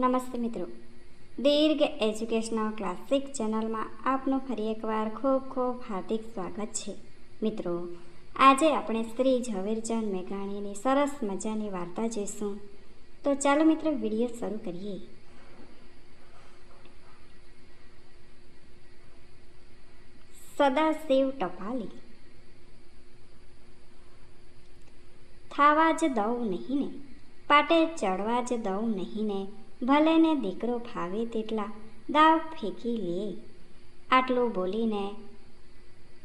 નમસ્તે મિત્રો. દીર્ઘ educational classic ચેનલમાં આપનું ફરી એકવાર ખૂબ ખૂબ હાર્દિક સ્વાગત છે. મિત્રો, આજે આપણે શ્રી ઝવેરચંદ મેઘાણીની સરસ મજાની વાર્તા જોઈશું. તો ચાલો મિત્રો, વીડિયો શરૂ કરીએ. સદાશિવ ટપાલી. થાવા જ દઉં નહીં ને પાટે ચડવા જ દઉં નહીં ને ભલે ને દીકરો ફાવે તેટલા દાવ ફેંકી લે. આટલું બોલીને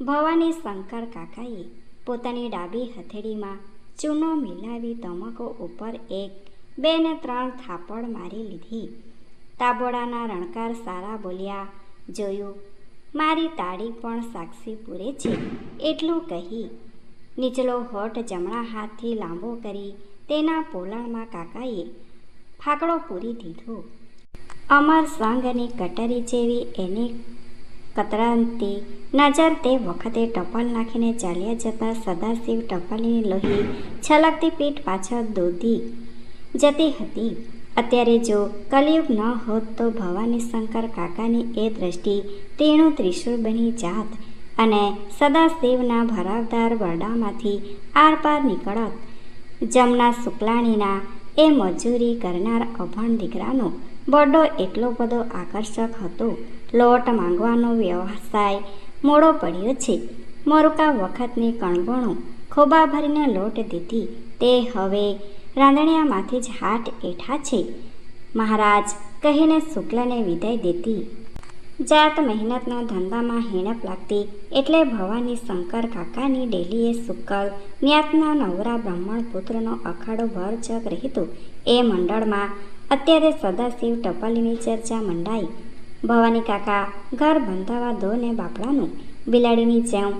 ભવાની શંકર કાકાએ પોતાની ડાબી હથેળીમાં ચૂનો મિલાવી તમકો ઉપર એક, બે ને ત્રણ થાપડ મારી લીધી. તાબોડાના રણકાર સારા બોલ્યા, જોયું, મારી તાળી પણ સાક્ષી પૂરે છે. એટલું કહી નીચલો હોઠ જમણા હાથથી લાંબો કરી તેના પોલાણમાં કાકાએ ફાકડો પૂરી દીધો. અમર સંઘની કટરી જેવી એની કતરાંતી નજર તે વખતે ટપાલ નાખીને ચાલ્યા જતા સદાશિવ ટપાલની લોહી છલકતી પીઠ પાછળ દોધી જતી હતી. અત્યારે જો કલયુગ ન હોત તો ભવાની શંકર કાકાની એ દ્રષ્ટિ તેણું ત્રિશુળ બની જાત અને સદાશિવના ભરાવદાર વરડામાંથી આરપાર નીકળત. જમના શુક્લાણીના એ મજૂરી કરનાર અભણ દીકરાનો બડો એટલો બધો આકર્ષક હતો. લોટ માંગવાનો વ્યવસાય મોડો પડ્યો છે. મોરુકા વખતની કણબણો ખોબા ભરીને લોટ દીધી. તે હવે રાંધણિયામાંથી જ હાથ એઠા છે. મહારાજ કહીને શુક્લને વિદાય દેતી જાત મહેનતના ધંધામાં હેણપ લાગતી એટલે ભવાની શંકર કાકાની ડેલીએ શુક્લ ન્યાતના નવરા બ્રાહ્મણ પુત્રનો અખાડો ભર ચક રહેતો. એ મંડળમાં અત્યારે સદાશિવ ટપાલીની ચર્ચા મંડાઈ. ભવાની કાકા ઘર બંધાવા દો ને બાપડાનું, બિલાડીની જેમ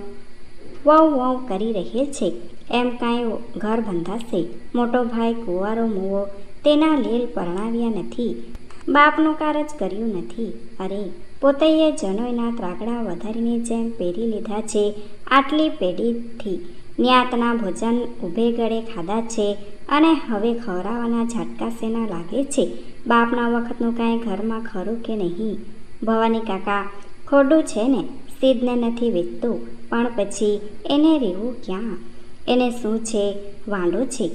વઉ વવ કરી રહેલ છે. એમ કાંઈ ઘર બંધાશે? મોટો ભાઈ કુંવારો મૂવો, તેના લીલ પરણાવ્યા નથી. બાપનું કારજ કર્યું નથી. અરે પોતેએ જનોયના ત્રાગડા વધારીની જેમ પહેરી લીધા છે, આટલી પેઢીથી ન્યાતના ભોજન ઊભે ગળે ખાધા છે અને હવે ખવરાવાના ઝાટકા સેના લાગે છે? બાપના વખતનું કાંઈ ઘરમાં ખરું કે નહીં? ભવાની કાકા, ખોડું છે ને? સિદ્ધને નથી વેચતું, પણ પછી એને રહેવું ક્યાં? એને શું છે? વાંડો છે?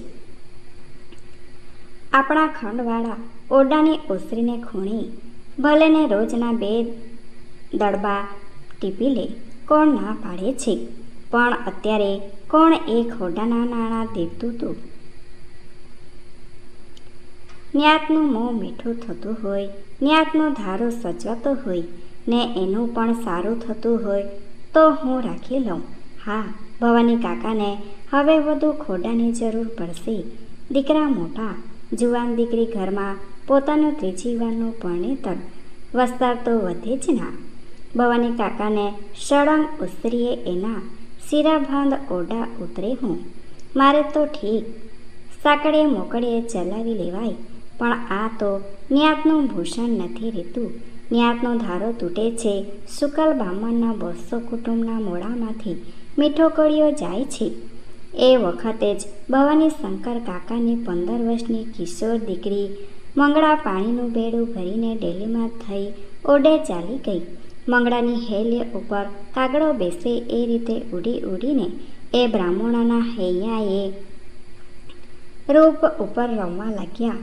આપણા ખંડવાળા ઓરડાની ઓસરીને ખૂણે ભલે ને રોજના બે દડબા ટીપી લે, કોણ ના પાડે છે પણ અત્યારે કોણ એ ખોડાના નાણાં દેતું હતું ન્યાતનું મોં મીઠું થતું હોય ન્યાતનો ધારો સચવાતો હોય, ને એનું પણ સારું થતું હોય, તો હું રાખી લઉં. હા, ભવાની કાકાને હવે વધુ ખોડાની જરૂર પડશે. દીકરા મોટા, જુવાન દીકરી ઘરમાં પોતાનું ત્રીજી વારનું પરણેતર વસ્તાર તો વધે જ ના. ભવાની કાકાને સળંગ ઉસરીએ એના શિરાભાંધ ઓરડા ઉતરે હું. મારે તો ઠીક. સાકડે મોકળે ચલાવી લેવાય. પણ આ તો ન્યાતનું ભૂષણ નથી રહેતું ન્યાતનો ધારો તૂટે છે શુકલ બ્રાહ્મણના બસો કુટુંબના મોડામાંથી મીઠો કળીઓ જાય છે. એ વખતે જ ભવાની શંકર કાકાની પંદર વર્ષની કિશોર દીકરી મંગળા પાણીનું બેડું ભરીને ડેલીમાં થઈ ઓડે ચાલી ગઈ. મંગળાની હેલ્ય ઉપર કાગડો બેસે એ રીતે ઉડી ઉડીને એ બ્રાહ્મણોના હૈયાએ રૂપ ઉપર રમવા લાગ્યા.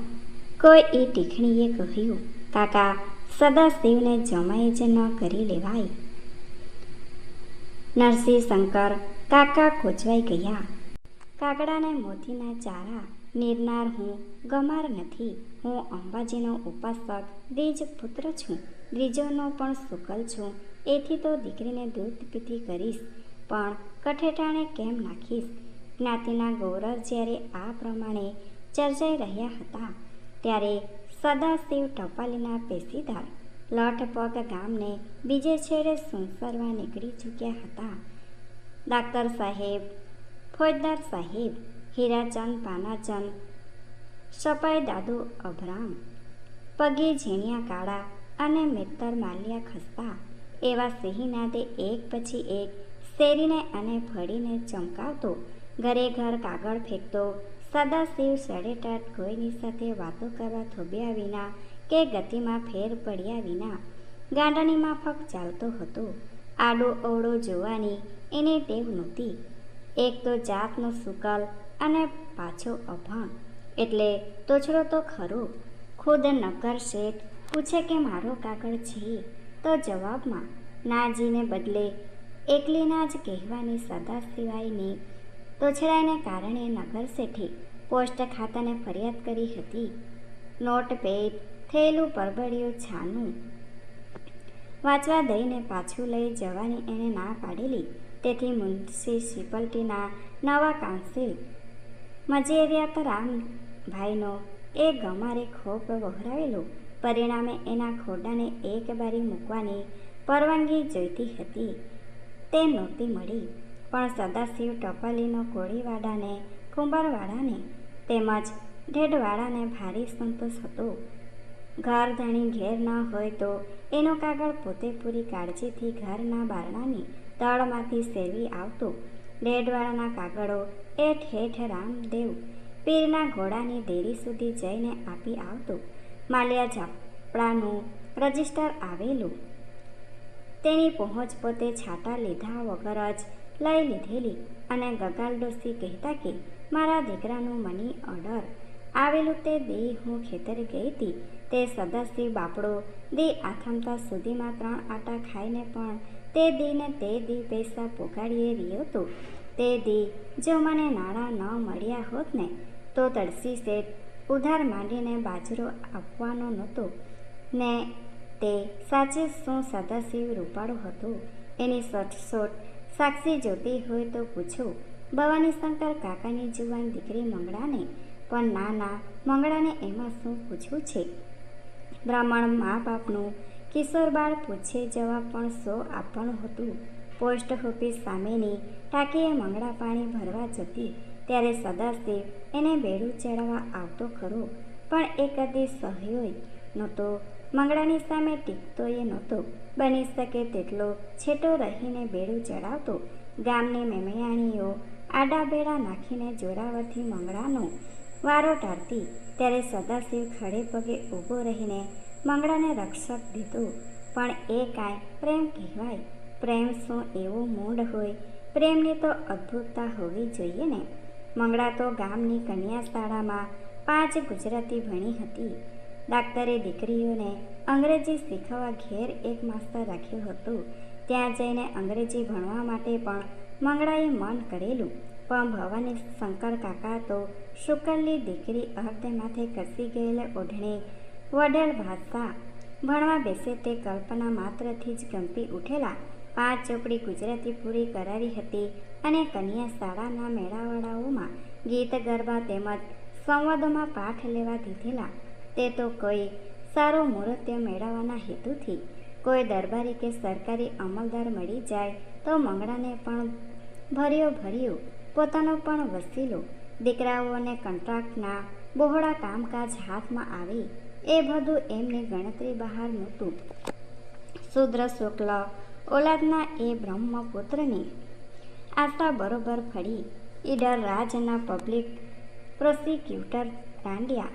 કોઈ એ ટીખણીએ કહ્યું, કાકા, સદાશિવને જમાય જ ન કરી લેવાય. નરસિંહ શંકર કાકા કોચવાઈ ગયા. કાગડાને મોતીના ચારા નિરનાર હું, ગમાર નથી. હું અંબાજીનો ઉપાસક, દ્વિજ પુત્ર છું. દ્વિજોનો પણ શુકલ છું. એથી તો દીકરીને દૂધ પીતી કરીશ. પણ કઠેટાણે કેમ નાખીશ? જ્ઞાતિના ગૌરવ જ્યારે આ પ્રમાણે ચર્ચાઈ રહ્યા હતા, ત્યારે સદાશિવ ટપાલીના પેશીદાર લઠપગ ગામને બીજે છેડે સંસરવા નીકળી ચૂક્યા હતા. ડાક્ટર સાહેબ, ફોજદાર સાહેબ હીરાચંદ, પાનાચંદ, સપાઈ દાદુ, અભરામ, પગે, ઝીણિયા, કાળા અને મેતર માલિયા, ખસતા એવા સિંહનાદે એક પછી એક શેરીને અને ફળીને ચમકાવતો, ઘરે ઘર કાગળ ફેંકતો, સદાશિવ સડેટાટ કોઈની સાથે વાતો કરવા થોભ્યા વિના કે ગતિમાં ફેર પડ્યા વિના ગાંડાની માફક ચાલતો હતો. આડો અવળો જોવાની એની ટેવ નહોતી. એક તો જાતનો સુકલ અને પાછો અભણ. એટલે તોછડો તો ખરો. ખુદ નકર શેઠ પૂછે કે મારો કાગળ છે? તો જવાબમાં, નાજીને બદલે એકલીના જ કહેવાની સદા સિવાયની. તોછડાઈને કારણે નગર શેઠે પોસ્ટ ખાતાને ફરિયાદ કરી હતી. નોટ પેડ, થયેલું પરબડિયું છાનું. વાંચવા દઈને પાછું લઈ જવાની એણે ના પાડેલી. તેથી મ્યુનિસિપાલિટીના નવા કાઉન્સિલ મજેરિયાત રામભાઈનો એ ગમારે ખોપ વહોરાવેલો પરિણામે એના ખોડાને એક બારી મૂકવાની પરવાનગી જોઈતી હતી. તે નહોતી મળી. પણ સદાશિવ ટપાલીનો કોળીવાડાને કુંભારવાડાને તેમજ ઢેઢવાડાને ભારે સંતોષ હતો. ઘર ધણી ઘેર ન હોય તો એનો કાગળ પોતે પૂરી કાળજીથી ઘરના બારણાની તળમાંથી સેવી આવતો. ડેડવાળાના કાગળો એ ઠેઠ રામદેવ પીરના ઘોડાની દેરી સુધી જઈને આપી આવતો. માલિયા ઝાપડાનું રજિસ્ટર આવેલું. તેની પહોંચ પોતે છાટા લીધા વગર જ લઈ લીધેલી અને ગગાલ ડોસી કહેતા કે, મારા દીકરાનું મની ઓર્ડર. આવેલું તે દી હું ખેતરે ગઈ હતી. તે સદાશિવ બાપડો દી આથમતા સુધીમાં ત્રણ આટા ખાઈને પણ તે દીને તે દી પૈસા પોગાડીએ રહ્યો હતો તે દી જો મને નાણાં ન મળ્યા હોત ને, તો તળસી શેઠ ઉધાર માંડીને બાજરો આપવાનો નહોતો. ને તે સાચે શું સદાશિવ રૂપાળું હતું? એની સટસોટ સાક્ષી જોતી હોય તો પૂછો, ભવાની શંકર કાકાની જુવાન દીકરી મંગળાને? પણ ના ના, મંગળાને એમાં શું પૂછવું છે? બ્રાહ્મણ મા બાપનું કિશોર બાળ પૂછે જવાબ પણ સો આપવાનું હતું. પોસ્ટ ઓફિસ સામેની ટાંકીએ મંગળા પાણી ભરવા જતી. ત્યારે સદાશિવ એને બેડું ચડાવવા આવતો ખરો, પણ એ કદી સહયોય નહોતો. મંગળાની સામે ટીકતો એ નહોતો. બની શકે તેટલો છેટો રહીને બેડું ચડાવતો. ગામની મેમયાણીઓ આડા બેડા નાખીને જોરાવરથી મંગળાનો વારો ટાળતી. ત્યારે સદાશિવ ખડે પગે ઊભો રહીને મંગળાને રક્ષક દીધો. પણ એ કાંઈ પ્રેમ કહેવાય પ્રેમ શું એવો મૂડ હોય. પ્રેમની તો અદ્ભુતતા હોવી જોઈએ ને. મંગળા તો ગામની કન્યા શાળામાં પાંચ ગુજરાતી ભણી હતી. ડાક્ટરે દીકરીઓને અંગ્રેજી શીખવવા ઘેર એક માસ્તર રાખ્યું હતું. ત્યાં જઈને અંગ્રેજી ભણવા માટે પણ મંગળાએ મન કરેલું. પણ ભવાની શંકર કાકા તો શુકલની દીકરી અર્ધે માથે કસી ગયેલ ઓઢણે વડેલ ભાષા ભણવા બેસે તે કલ્પના માત્રથી જ ગંપી ઉઠેલા. પાંચ ચોપડી ગુજરાતી પૂરી કરાવી હતી અને કન્યા શાળાના મેળાવાળાઓમાં ગીત ગરબા તેમજ સંવાદોમાં પાઠ લેવા દીધેલા. તે તો કોઈ સારો મુહૂર્ત્ય મેળવવાના હેતુથી કોઈ દરબારી કે સરકારી અમલદાર મળી જાય તો મંગળાને પણ ભર્યો ભર્યો પોતાનો પણ વસીલો. દીકરાઓને કંટ્રાક્ટના બહોળા કામકાજ હાથમાં આવે એ બધું એમની ગણતરી બહાર નહોતું. શુદ્ર, શુક્લ ઓલાદના એ બ્રહ્મપુત્રની આશા બરોબર ફળી ઈડર રાજના પબ્લિક પ્રોસિક્યુટર રાંડિયા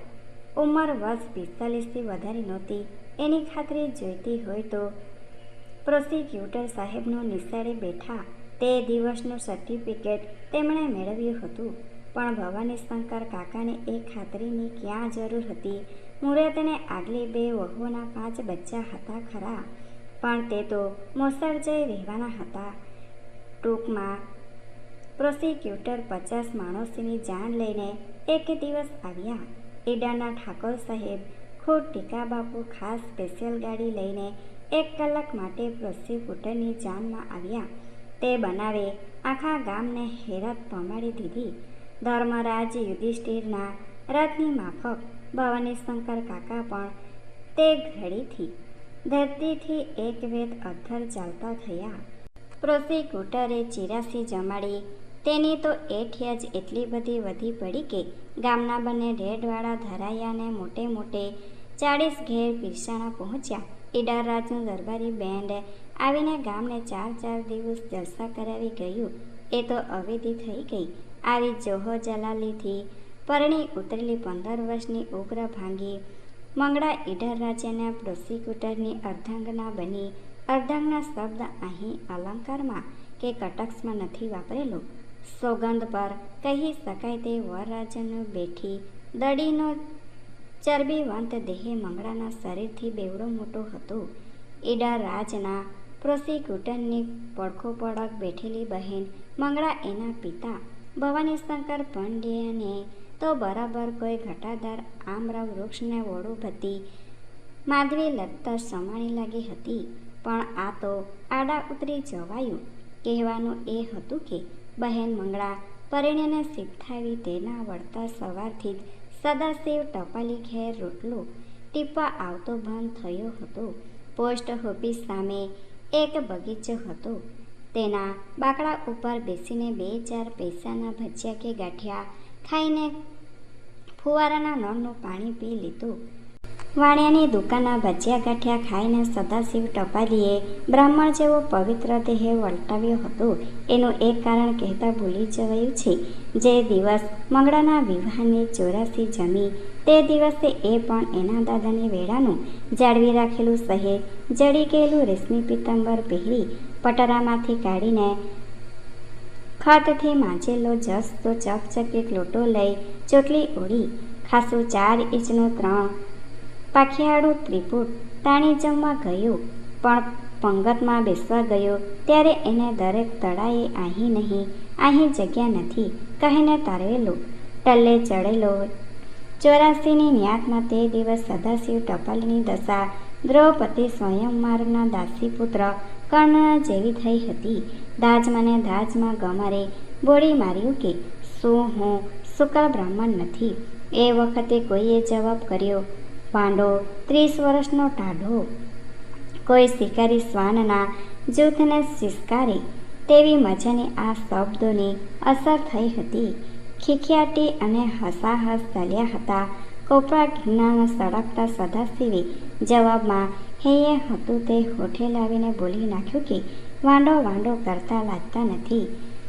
ઉંમર વર્ષ પિસ્તાલીસથી વધારે નહોતી. એની ખાતરી જોઈતી હોય તો પ્રોસિક્યુટર સાહેબનો નિશાળે બેઠા તે દિવસનું સર્ટિફિકેટ તેમણે મેળવ્યું હતું. પણ ભવાની શંકર કાકાને એ ખાતરીની ક્યાં જરૂર હતી? મુહૂર્તને આગલી બે વહુઓના પાંચ બચ્ચા હતા ખરા. પણ તે તો મોસળજય રહેવાના હતા. ટૂંકમાં પ્રોસિક્યુટર પચાસ માણસોની જાણ લઈને એક દિવસ આવ્યા. ઈડાના ઠાકોર સાહેબ ખુદ ટીકા બાપુ ખાસ સ્પેશિયલ ગાડી લઈને એક કલાક માટે પ્રોસિક્યુટરની જાનમાં આવ્યા. તે બનાવે આખા ગામને હેરત પમાડી દીધી. ધર્મરાજ યુધિષ્ઠિરના રથની માફક ભવાનીશંકર કાકા પણ તે ઘડીથી ધરતીથી એક વેદ અધ્ધર ચાલતા થયા. પ્રોસિક્યુટરે ચિરાસી જમાડી. તેની તો એઠિયા જ એટલી બધી વધી પડી કે ગામના બંને ઢેઢવાળા ધરાયાને મોટે મોટે ચાળીસ ઘેર પીરસાણા પહોંચ્યા. ઈડરરાજનું દરબારી બેન્ડ આવીને ગામને ચાર ચાર દિવસ જલસા કરાવી ગયું. એ તો અવેધી થઈ ગઈ. આવી જોહો જલાલીથી પરણી ઉતરેલી પંદર વર્ષની ઉગ્ર ભાંગી મંગળા ઈડર રાજ્યના પ્રોસિક્યુટરની અર્ધાંગના બની. અર્ધાંગના શબ્દ અહીં અલંકારમાં કે કટક્ષમાં નથી વાપરેલો. સોગંધ પર કહી શકાય તે વરરાજનો બેઠી દડીનો ચરબીવંત દેહ મંગળાના શરીરથી બેવડો મોટો હતો. ઈડર રાજના પ્રોસિક્યુટરની પડખો પડક બેઠેલી બહેન મંગળા એના પિતા ભવાનીશંકર પંડ્યાને તો બરાબર કોઈ ઘટાદાર આમરા વૃક્ષને વડુભતી માધવી લગતર સમાણી લાગી હતી, પણ આ તો આડા ઉતરી જવાયું. કહેવાનું એ હતું કે, બહેન મંગળા, પરિણીને સિદ્ધાવી તેના વળતા સવારથી જ સદાશિવ ટપાલી ઘેર રોટલો ટીપા આવતો બંધ થયો હતો. પોસ્ટ ઓફિસ સામે એક બગીચો હતો. તેના બાકડા ઉપર બેસીને બે ચાર પૈસાના ભજીયા કે ગાંઠિયા ખાઈને ફુવારાના નળનું પાણી પી લીધું. વાણિયાની દુકાનના ભજીયા ગાંઠિયા ખાઈને સદાશિવ ટપાલીએ બ્રાહ્મણ જેવો પવિત્ર દેહ વલટાવ્યો હતો. એનું એક કારણ કહેતા ભૂલી જવાયું છે. જે દિવસ મંગળાના વિવાહની ચોરાસી જમી, તે દિવસે એ પણ એના દાદાની વેળાનું જાળવી રાખેલું સહેજ જડી ગયેલું રેશમી પિત્તંબર પહેરી પટરામાંથી કાઢીને ખતથી જસ જસતો ચકચકિત લોટો લઈ ચોટલી ઓળી, ખાસું ચાર ઇંચનું ત્રણ પાખિયાળું ત્રિપુટ તાણી જમવા ગયું, પણ પંગતમાં બેસવા ગયો, ત્યારે એને દરેક તળાએ અહીં નહીં અહીં જગ્યા નથી, કહીને તારેલો ટલ્લે ચડેલો. ચોરાસીની ન્યાતમાં તે દિવસ સદાશિવ ટપાલીની દશા, દ્રૌપદી સ્વયંમારના દાસીપુત્ર કર્ણ જેવી થઈ હતી. દાજમને દાજમાં ગમારે, બોળી માર્યું કે શું હું શુકલ બ્રાહ્મણ નથી? એ વખતે કોઈએ જવાબ કર્યો પાંડો ત્રીસ વર્ષનો ટાઢો. કોઈ શિકારી શ્વાનના જૂથને શિસ્કારે. તેવી મજાની આ શબ્દોની અસર થઈ હતી. ખીખિયાટી અને હસાહસ ચાલ્યા હતા. કોપરા ઘીના સળગતા સદાશિવે જવાબમાં હૈયે હતું તે હોઠે લાવીને બોલી નાખ્યું કે વાંડો વાંડો કરતા લાગતા નથી.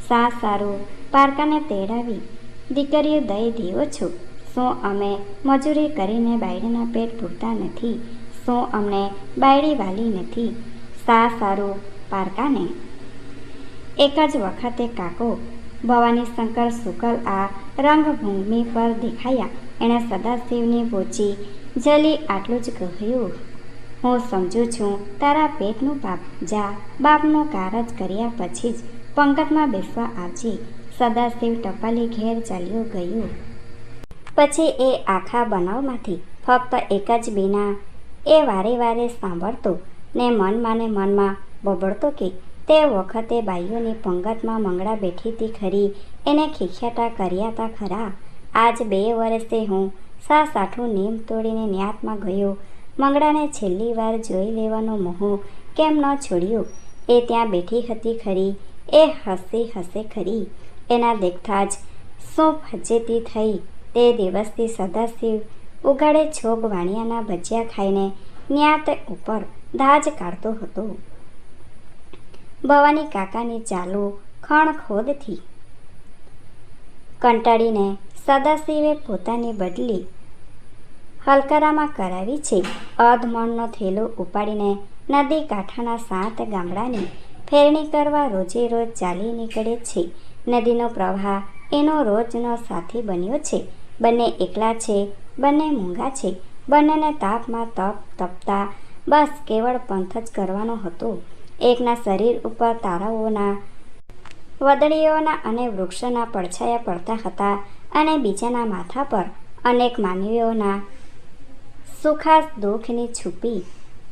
સા સારું, પારકાને તેડાવી દીકરીઓ દઈ દીવો છું. શું અમે મજૂરી કરીને બાયડીના પેટ પૂરતા નથી? શું અમને બાયડી વાલી નથી? સા સારું, પારકાને? એક જ વખતે કાકો, ભવાની શંકર શુકલ આ રંગભૂમિ પર દેખાયા. એણે સદાશિવની બોચી જલી આટલું જ કહ્યું. હું સમજુ છું, તારા પેટનું પાપ. જા, બાપનો કારજ કર્યા પછી જ પંકજમાં બેસવા આવજે. સદાશિવ ટપાલી ઘેર ચાલ્યો ગયો. પછી એ આખા બનાવમાંથી ફક્ત એક જ બીના એ વારે વારે સાંભળતો ને મનમાં ને મનમાં બબડતો કે તે વખતે બાઈઓની પંગતમાં મંગળા બેઠી હતી ખરી. એને ખીખ્યાટા કર્યા તા ખરા. આજ બે વર્ષે હું સા સાઠું નીમ તોડીને ન્યાતમાં ગયો. મંગળાને છેલ્લી વાર જોઈ લેવાનો મોહ કેમ ન છોડ્યો? એ ત્યાં બેઠી હતી ખરી. એ હસી હસે ખરી. એના દેખતા જ શું ફજેતી થઈ તે દિવસથી સદાશિવ ઉગાડે છોગ વાણિયાના ભજીયા ખાઈને ન્યાત ઉપર દાજ કાઢતો હતો. ભવાની કાકાની ચાલુ ખણ ખોદથી કંટાળીને સદાશિવે પોતાની બદલી હલકારામાં કરાવી છે. અધમણનો થેલો ઉપાડીને નદી કાંઠાના સાત ગામડાની ફેરણી કરવા રોજે રોજ ચાલી નીકળે છે. નદીનો પ્રવાહ એનો રોજનો સાથી બન્યો છે. બંને એકલા છે, બંને મૂંગા છે. બંનેને તાપમાં તપ તપતા બસ કેવળ પંથ જ કરવાનો હતો. એકના શરીર ઉપર તારાઓના, વદળીઓના અને વૃક્ષોના પડછાયા પડતા હતા અને બીજાના માથા પર અનેક માનવીઓના સુખાસ દુઃખની છુપી,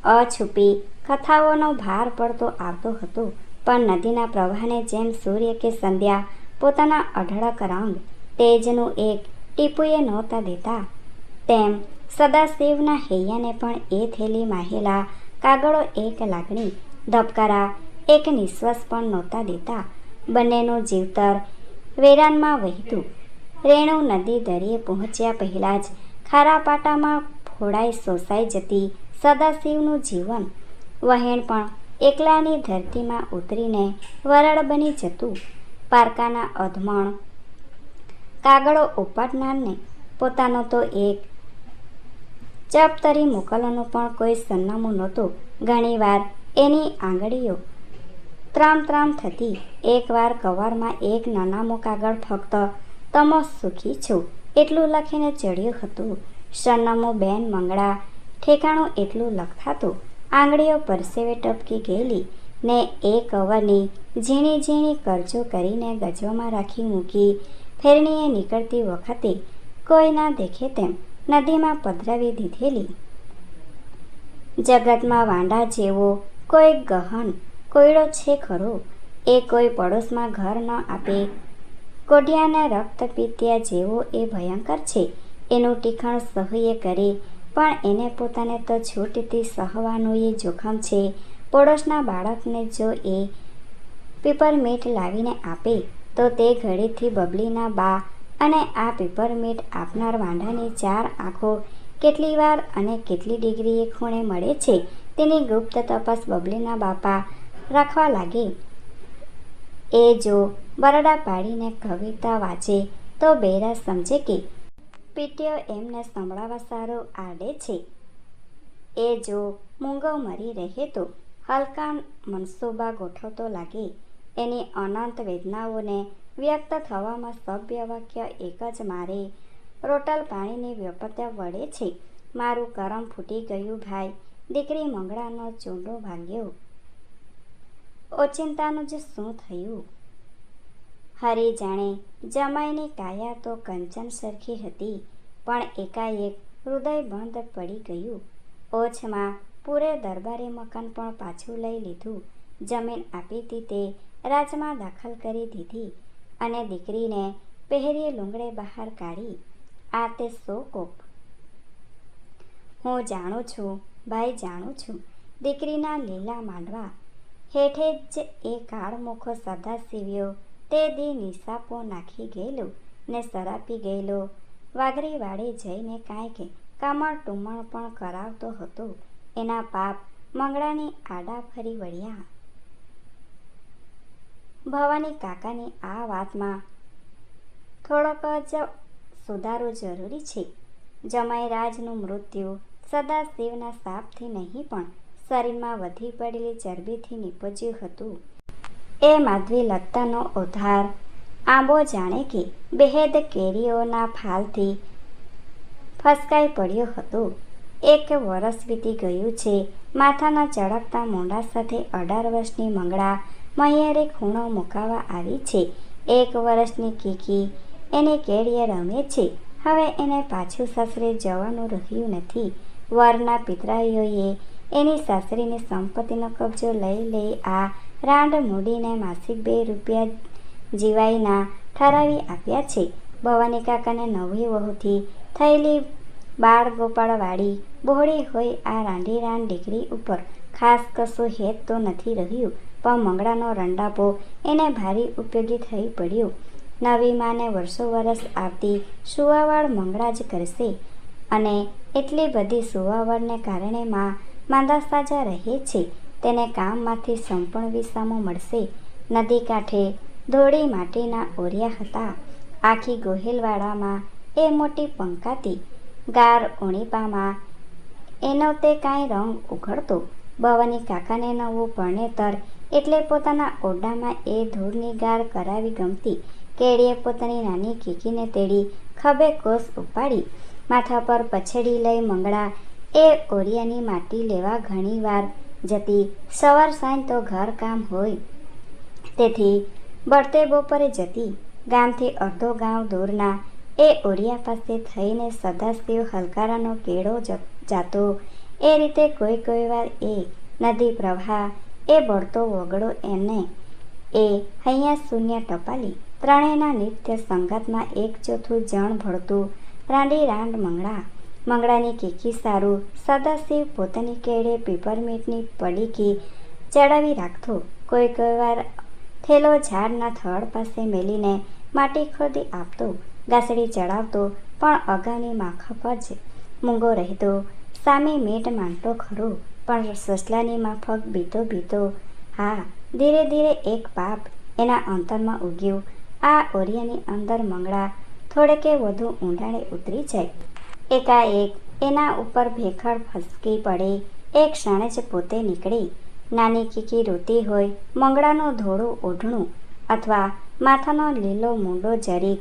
અછુપી કથાઓનો ભાર પડતો આવતો હતો. પણ નદીના પ્રવાહને જેમ સૂર્ય કે સંધ્યા પોતાના અઢળક રંગ, તેજનું એક ટીપુએ નહોતા દેતા, તેમ સદાશિવના હૈયાને પણ એ થેલી માહેલા કાગળો એક લાગણી, ધબકારા એક નિશ્વાસ પણ નહોતા દેતા. બંનેનું જીવતર વેરાનમાં વહેતું. રેણુ નદી દરિયે પહોંચ્યા પહેલાં જ ખારા ફોડાઈ સોસાઈ જતી સદાશિવનું જીવન. વહેણ પણ એકલાની ધરતીમાં ઉતરીને વરળ બની જતું. પારકાના અધમણ, કાગળો ઉપાડનારને પોતાનો તો એક ચપતરી મોકલવાનું પણ કોઈ સરનામું નહોતું. ઘણીવાર એની આંગળીઓ ત્રામ ત્રામ થતી. એકવાર કવરમાં એક નાનામો કાગળ ફક્ત તમો સુખી છું એટલું લખીને ચડ્યું હતું. સરનામું બેન મંગળા. ઠેકાણું એટલું લખાતું આંગળીઓ પરસેવે ટપકી ગયેલી ને એ કવરની ઝીણી ઝીણી કરજો કરીને ગજવામાં રાખી મૂકી ફેરણીએ નીકળતી વખતે કોઈ ના દેખે તેમ નદીમાં પધરાવી દીધેલી. જગતમાં વાંડા જેવો કોઈ ગહન, કોયડો છે ખરો? એ કોઈ પડોશમાં ઘર ન આપે. કોઢિયાના રક્તપિત્યા જેવો એ ભયંકર છે. એનું ટીખણ સહુએ કરે, પણ એને પોતાને તો છૂટથી સહવાનું એ જોખમ છે. પડોશના બાળકને જો એ પેપરમીટ લાવીને આપે, તો તે ઘડીથી બબલીના બા અને આ પેપરમીટ આપનાર વાંઢાની ચાર આંખો કેટલી વાર અને કેટલી ડિગ્રીએ ખૂણે મળે છે, તેની ગુપ્ત તપાસ બબલીના બાપા રાખવા લાગે. એ જો બરડા પાડીને કવિતા વાંચે, તો બેરા સમજે કે પીટીઓ એમને સંભળાવા સારો આડે છે. એ જો મૂંગો મરી રહે તો હલકા મનસૂબા ગોઠવતો લાગે. એની અનંત વેદનાઓને વ્યક્ત થવામાં સભ્ય વાક્ય એક જ મારે. રોટલ પાણીની વ્યપત્યા વળે છે. મારું કરમ ફૂટી ગયું ભાઈ. દીકરી મંગળાનો ચૂંડો ભાગ્યો. ઓચિંતાનું જ શું થયું? હરી જાણે, જમાઈની કાયા તો કંચન સરખી હતી, પણ એકાએક હૃદય બંધ પડી ગયું. ઓછમાં પૂરે દરબારે મકાન પણ પાછું લઈ લીધું. જમીન આપી હતી તે રાજમાં દાખલ કરી દીધી અને દીકરીને પહેરીએ લુંગડે બહાર કાઢી. આ તે સો કોપ હું જાણું છું, ભાઈ જાણું છું, દીકરીના લીલા માંડવા. હેઠે જ એ કાળમુખો સદા સીવ્યો તે દી નિશાપો નાખી ગયેલો ને સરાપી ગયેલો. વાઘરીવાડે જઈને કાંઈક કમળ ટુમણ પણ કરાવતો હતો. એના પાપ મંગળાની આડા ફરી વળ્યા. ભવાની કાકાની આ વાતમાં થોડોક જ સુધારો જરૂરી છે. જમાઈરાજનું મૃત્યુ સદાશિવના સાપથી નહીં પણ શરીરમાં વધી પડેલી ચરબીથી નીપજ્યું હતું. એ માધવી લત્તાનો ઉધાર આંબો જાણે કે બેહેદ કેરીઓના ફાલથી ફસકાઈ પડ્યો હતો. એક વરસ વીતી ગયું છે. માથાના ચળકતા મોંડા સાથે અઢાર વર્ષની મંગળા મહિયારે ખૂણો મુકાવા આવી છે. એક વર્ષની કીકી એને કેળીએ રમે છે. હવે એને પાછું સાસરે જવાનું રહ્યું નથી. વરના પિતરાઈઓએ એની સાસરીની સંપત્તિનો કબજો લઈ લઈ આ રાંડ મૂડીને માસિક બે રૂપિયા જીવાઈના ઠરાવી આપ્યા છે. ભવાની કાકાને નવી વહુથી થયેલી બાળ ગોપાળવાળી બહોળી હોય આ રાંડી રાંડ દીકરી ઉપર. ખાસ કશું હેત તો નથી રહ્યું, પણ મંગળાનો રંડાપો એને ભારી ઉપયોગી થઈ પડ્યો. નવી માને વર્ષો વરસ આવતી સુવાવાળ મંગળા જ કરશે. અને એટલી બધી સુવાવળને કારણે માં માંદા સાજા રહે છે. તેને કામમાંથી સંપૂર્ણ વિસામો મળશે. નદી કાંઠે ધોળી માટીના ઓરિયા હતા. આખી ગોહિલવાડામાં એ મોટી પંકાતી ગાર ઉણીપામાં એનો તે કાંઈ રંગ ઉઘડતો. ભવાની કાકાને નવું પરણેતર એટલે પોતાના ઓરડામાં એ ધૂળની ગાર કરાવી ગમતી. કેડીએ પોતાની નાની કીકીને તેડી ખભે કોસ ઉપાડી. માથા પર પછેડી લઈ મંગળા એ ઓરિયાની માટી લેવા ઘણીવાર જતી સવાર સાંજ તો ઘર કામ હોય. તેથી બળતે બપોરે જતી ગામથી અડધો ગાંવ દૂરના એ ઓરિયા પાસે થઈને સદાશિવ હલકારાનો કેળો જાતો. એ રીતે કોઈ કોઈ વાર એ નદી પ્રવાહ, એ બળતો વગડો એને એ હૈયા શૂન્ય ટપાલી ત્રણેયના નિત્ય સંગતમાં એક ચોથું જણ ભળતું રાંડી રાંડ મંગળા મંગળાની કીકી સારું સદાશિવ પોતાની કેળે પીપરમીટની પડીકી ચડાવી રાખતો. કોઈ કોઈ વાર થેલો ઝાડના થડ પાસે મેલીને માટી ખોદી આપતો ગાસડી ચડાવતો, પણ અગાઉની પર જ મૂંગો રહેતો. સામે મીટ માંડતો ખરો, પણ સસલાની માફક બીતો બીતો. હા, ધીરે ધીરે એક પાપ એના અંતરમાં ઉગ્યું. આ ઓરિયાની અંદર મંગળા થોડેકે વધુ ઊંડાણે ઉતરી જાય. એકાએક એના ઉપર ભેખડ ફસકી પડે. એ ક્ષણે જ પોતે નીકળી. નાની કીકી રોતી હોય, મંગળાનું ધોળું ઓઢણું અથવા માથાનો લીલો મૂંડો જરીક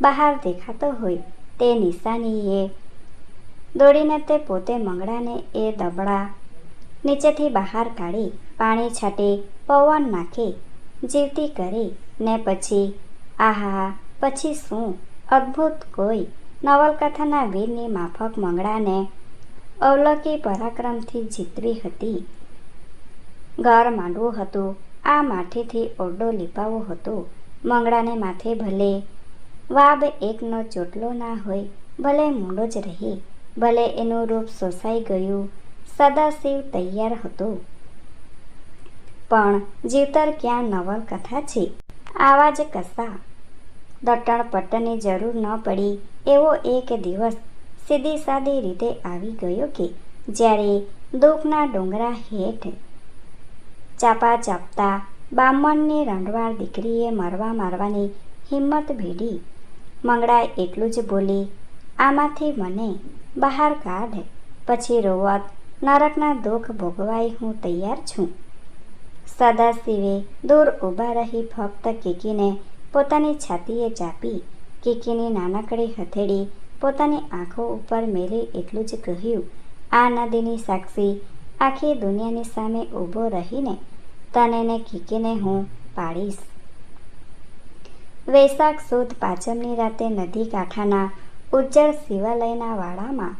બહાર દેખાતો હોય, તે નિશાનીએ દોડીને તે પોતે મંગળાને એ દબડા નીચેથી બહાર કાઢી પાણી છાંટી, પવન નાખી, જીવતી કરી ને પછી, આહા, પછી શું? અદ્ભુત કોઈ નવલકથાના વીરની માફક મંગળાને અવલકી પરાક્રમથી જીતવી હતી. ઘર માંડવું હતું, આ માટીથી ઓરડો લીપાવો હતો. મંગળાને માથે ભલે વાબ એકનો ચોટલો ના હોય, ભલે મૂંડો જ રહે, ભલે એનું રૂપ સોસાઈ ગયું, સદાશિવ તૈયાર હતો. પણ જીવતર ક્યાં નવલકથા છે? આવા જ કસા દટણ પટ્ટની જરૂર ન પડી. એવો એક દિવસ સીધી સાદી રીતે આવી ગયો કે જ્યારે દુઃખના ડુંગરા હેઠ ચાપા ચાપતા બામણની રંડવાળ દીકરીએ મરવા મારવાની હિંમત ભેડી. મંગળાએ એટલું જ બોલી, આમાંથી મને બહાર કાઢ. પછી રોવત નરકના દુઃખ ભોગવાય હું તૈયાર છું. સદાશિવે દૂર ઊભા રહી ફક્ત કીકીને પોતાની છાતીએ ચાપી કીકીની નાનકડી હથેળી પોતાની આંખો ઉપર મેલી એટલું જ કહ્યું, આ નદીની સાક્ષી આખી દુનિયાની સામે ઊભો રહીને તને ને કીકીને હું પાડીશ. વૈશાખ સુદ પાંચમની રાતે નદી કાંઠાના ઉજ્જળ શિવાલયના વાડામાં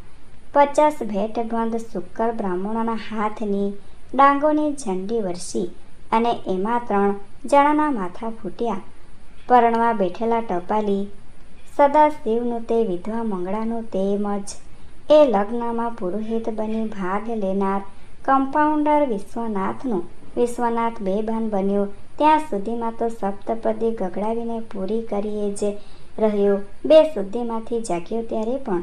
પચાસ ભેટબંધ શુક્કર બ્રાહ્મણોના હાથની ડાંગોની ઝંડી વરસી અને એમાં ત્રણ જણાના માથા ફૂટ્યા. પરણવા બેઠેલા ટપાલી, સદાશિવનું તે વિધવા મંગળાનું તેમજ એ લગ્નમાં પુરોહિત બની ભાગ લેનાર કમ્પાઉન્ડર વિશ્વનાથનું, વિશ્વનાથ બેભાન બન્યો. ત્યાં સુધીમાં તો સપ્તપદી ગગડાવીને પૂરી કરીએ જ રહ્યો. બે સુધીમાંથી જાગ્યો ત્યારે પણ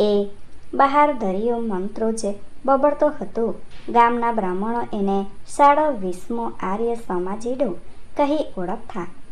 એ બહાર દરિયો મંત્રો જ બબડતો હતો. ગામના બ્રાહ્મણો એને સાડો વીસમો આર્ય સમાજીડો કહી ઓળખતા